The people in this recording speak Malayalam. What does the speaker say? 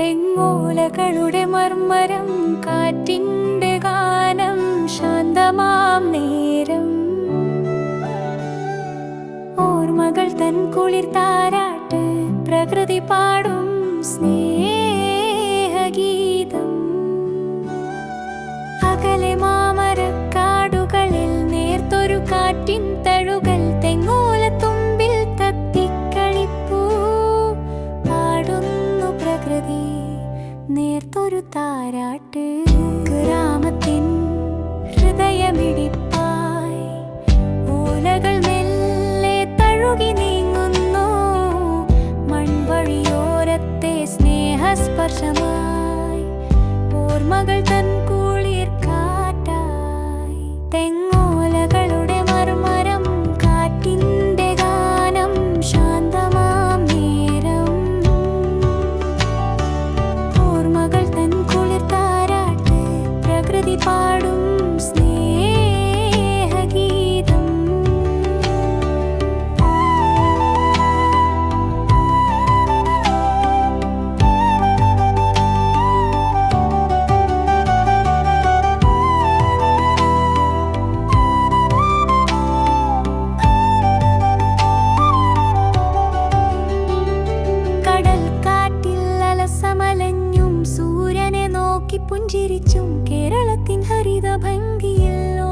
തെങ്ങോലകളുടെ മർമ്മരം കാറ്റിന്റെ ഗാനം ശാന്തമാം നേരം. ഓർമ്മകൾ തൻ കുളിർ താരാട്ട് പ്രകൃതി പാടും സ്നേഹം നേർത്തൊരു താരാട്ട്. ഗ്രാമത്തിൻ ഹൃദയമിടിപ്പായി. ഓലകൾ തഴുകി നീങ്ങുന്നു. സ്നേഹസ്പർശമായി. ഓർമ്മകൾ തന്നെ പുഞ്ചിരിച്ചും കേരളത്തിൻ ഹരിത ഭംഗിയല്ലോ